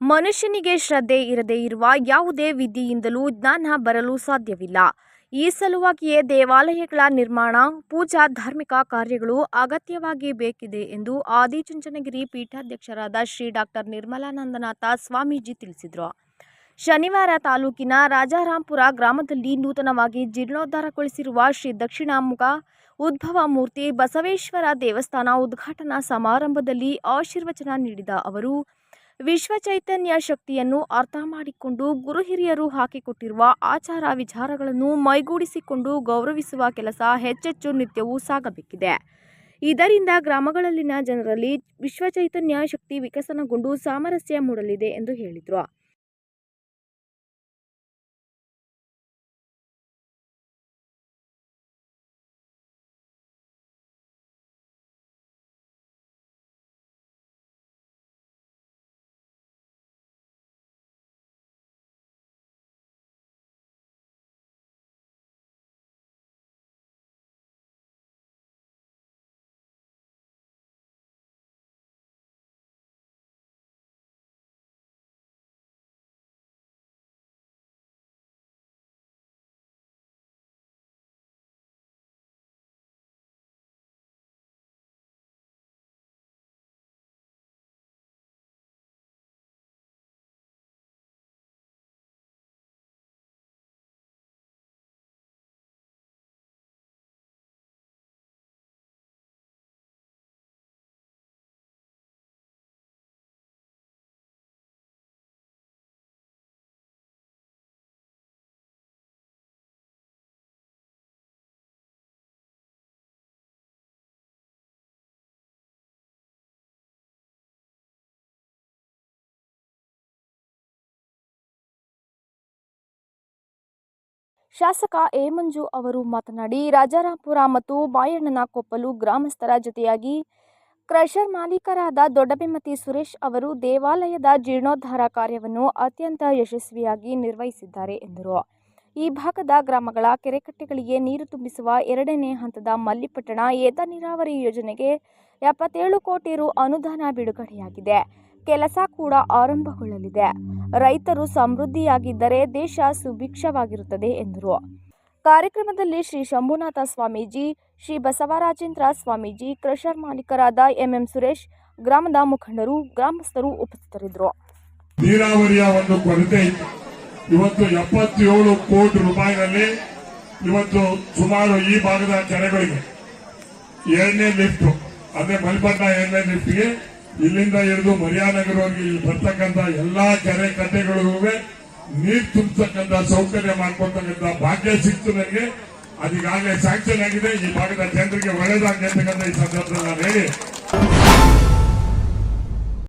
ಮನುಷ್ಯನಿಗೆ ಶ್ರದ್ಧೆ ಇರದೇ ಇರುವ ಯಾವುದೇ ವಿಧಿಯಿಂದಲೂ ಜ್ಞಾನ ಬರಲು ಸಾಧ್ಯವಿಲ್ಲ. ಈ ಸಲುವಾಗಿಯೇ ದೇವಾಲಯಗಳ ನಿರ್ಮಾಣ, ಪೂಜಾ ಧಾರ್ಮಿಕ ಕಾರ್ಯಗಳು ಅಗತ್ಯವಾಗಿ ಬೇಕಿದೆ ಎಂದು ಆದಿಚುಂಚನಗಿರಿ ಪೀಠಾಧ್ಯಕ್ಷರಾದ ಶ್ರೀ ಡಾಕ್ಟರ್ ನಿರ್ಮಲಾನಂದನಾಥ ಸ್ವಾಮೀಜಿ ತಿಳಿಸಿದರು. ಶನಿವಾರ ತಾಲೂಕಿನ ರಾಜಾರಾಂಪುರ ಗ್ರಾಮದಲ್ಲಿ ನೂತನವಾಗಿ ಜೀರ್ಣೋದ್ಧಾರಗೊಳಿಸಿರುವ ಶ್ರೀ ದಕ್ಷಿಣಾಮುಖ ಉದ್ಭವ ಮೂರ್ತಿ ಬಸವೇಶ್ವರ ದೇವಸ್ಥಾನ ಉದ್ಘಾಟನಾ ಸಮಾರಂಭದಲ್ಲಿ ಆಶೀರ್ವಚನ ನೀಡಿದ ಅವರು ವಿಶ್ವ ಚೈತನ್ಯ ಶಕ್ತಿಯನ್ನು ಅರ್ಥ ಮಾಡಿಕೊಂಡು ಗುರು ಹಿರಿಯರು ಹಾಕಿಕೊಟ್ಟಿರುವ ಆಚಾರ ವಿಚಾರಗಳನ್ನು ಮೈಗೂಡಿಸಿಕೊಂಡು ಗೌರವಿಸುವ ಕೆಲಸ ಹೆಚ್ಚೆಚ್ಚು ನಿತ್ಯವೂ ಸಾಗಬೇಕಿದೆ. ಇದರಿಂದ ಗ್ರಾಮಗಳಲ್ಲಿನ ಜನರಲ್ಲಿ ವಿಶ್ವ ಚೈತನ್ಯ ಶಕ್ತಿ ವಿಕಸನಗೊಂಡು ಸಾಮರಸ್ಯ ಮೂಡಲಿದೆ ಎಂದು ಹೇಳಿದರು. ಶಾಸಕ ಎ ಮಂಜು ಅವರು ಮಾತನಾಡಿ, ರಾಜಾರಾಂಪುರ ಮತ್ತು ಬಾಯಣ್ಣನ ಕೊಪ್ಪಲು ಗ್ರಾಮಸ್ಥರ ಜೊತೆಯಾಗಿ ಕ್ರಷರ್ ಮಾಲೀಕರಾದ ದೊಡ್ಡಬೆಮ್ಮತಿ ಸುರೇಶ್ ಅವರು ದೇವಾಲಯದ ಜೀರ್ಣೋದ್ಧಾರ ಕಾರ್ಯವನ್ನು ಅತ್ಯಂತ ಯಶಸ್ವಿಯಾಗಿ ನಿರ್ವಹಿಸಿದ್ದಾರೆ ಎಂದರು. ಈ ಭಾಗದ ಗ್ರಾಮಗಳ ಕೆರೆಕಟ್ಟೆಗಳಿಗೆ ನೀರು ತುಂಬಿಸುವ ಎರಡನೇ ಹಂತದ ಮಲ್ಲಿಪಟ್ಟಣ ಏತ ನೀರಾವರಿ ಯೋಜನೆಗೆ ಎಪ್ಪತ್ತೇಳು ಕೋಟಿ ರು ಅನುದಾನ ಬಿಡುಗಡೆಯಾಗಿದೆ. ಕೆಲಸ ಕೂಡ ಆರಂಭಗೊಳ್ಳಲಿದೆ. ರೈತರು ಸಮೃದ್ಧಿಯಾಗಿದ್ದರೆ ದೇಶ ಸುಭಿಕ್ಷವಾಗಿರುತ್ತದೆ ಎಂದರು. ಕಾರ್ಯಕ್ರಮದಲ್ಲಿ ಶ್ರೀ ಶಂಭುನಾಥ ಸ್ವಾಮೀಜಿ, ಶ್ರೀ ಬಸವರಾಜೇಂದ್ರ ಸ್ವಾಮೀಜಿ, ಕ್ರಷರ್ ಮಾಲೀಕರಾದ ಎಂಎಂ ಸುರೇಶ್, ಗ್ರಾಮದ ಮುಖಂಡರು, ಗ್ರಾಮಸ್ಥರು ಉಪಸ್ಥಿತರಿದ್ದರು. ನೀರಾವರಿಯ ಒಂದು ಕೊರತೆ ಇವತ್ತು ಎಪ್ಪತ್ತೇಳು ಕೋಟಿ ರೂಪಾಯಿನಲ್ಲಿ ಇವತ್ತು ಸುಮಾರು ಈ ಭಾಗದ ಕೆರೆಗಳಿಗೆ ಎರಡನೇ ಲಿಫ್ಟ್ ಅಂದ್ರೆ ಮಲ್ಪಟ್ಟ ಎರಡನೇ ಲಿಫ್ಟ್ಗೆ ಇಲ್ಲಿಂದ ಹಿಡಿದು ಮರ್ಯಾನಗರವರೆಗೆ ಇಲ್ಲಿ ಬರ್ತಕ್ಕಂಥ ಎಲ್ಲಾ ಕೆರೆ ಕಟ್ಟೆಗಳಿಗೂ ನೀರ್ ತುಂಬತಕ್ಕಂಥ ಸೌಕರ್ಯ ಮಾಡ್ಕೊಳ್ತಕ್ಕಂಥ ಭಾಗ್ಯ ಸಿಕ್ತು ನನಗೆ. ಅದೀಗಾಗಲೇ ಸ್ಯಾಂಕ್ಷನ್ ಆಗಿದೆ. ಈ ಭಾಗದ ಜನರಿಗೆ ಒಳ್ಳೇದಾಗಿ ಅಂತಕ್ಕಂಥ ಈ ಸಂದರ್ಭದಲ್ಲಿ ನಾನು ಹೇಳಿ